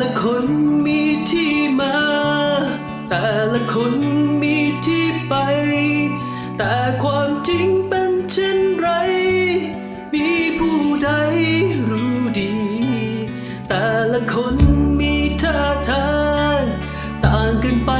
ละคนมีที่มา แต่ละคนมีที่ไป แต่ความจริงเป็นเช่นไร มีผู้ใดรู้ดี แต่ละคนมีท่าทางต่างกันไป